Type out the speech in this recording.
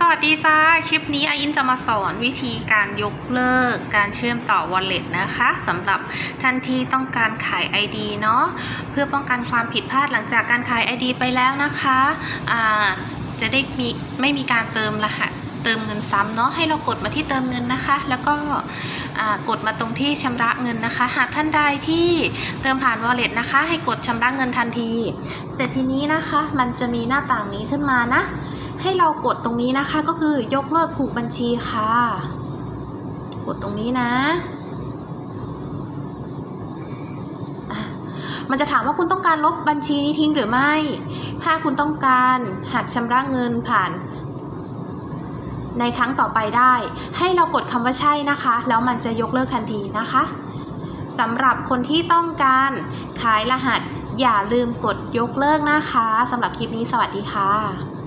สวัสดีจ้า คลิปนี้อายินจะมาสอนวิธีการยกเลิกการเชื่อมต่อ Wallet นะคะสำหรับท่านที่ต้องการขาย ID เนาะเพื่อป้องกันความผิดพลาดหลังจากการขาย ID ไปแล้วนะคะอ่าจะได้มีไม่มีการเติมรหัสเติมเงินซ้ำเนาะให้เรากดมาที่เติมเงินนะคะ แล้วก็กดมาตรงที่ชำระเงินนะคะ หากท่านใดที่เติมผ่าน Wallet นะคะ ให้กดชำระเงินทันที เสร็จทีนี้นะคะ มันจะมีหน้าต่างนี้ขึ้นมานะ ให้เรากดตรงนี้นะคะก็คือยกเลิกผูกบัญชีค่ะ กดตรงนี้นะมันจะถามว่าคุณต้องการลบบัญชีนี้ทิ้งหรือไม่ ถ้าคุณต้องการหักชำระเงินผ่าน ในครั้งต่อไปได้ ให้เรากดคำว่าใช่นะคะ แล้วมันจะยกเลิกทันทีนะคะสำหรับคนที่ต้องการขายรหัส อย่าลืมกดยกเลิกนะคะสำหรับคลิปนี้สวัสดีค่ะ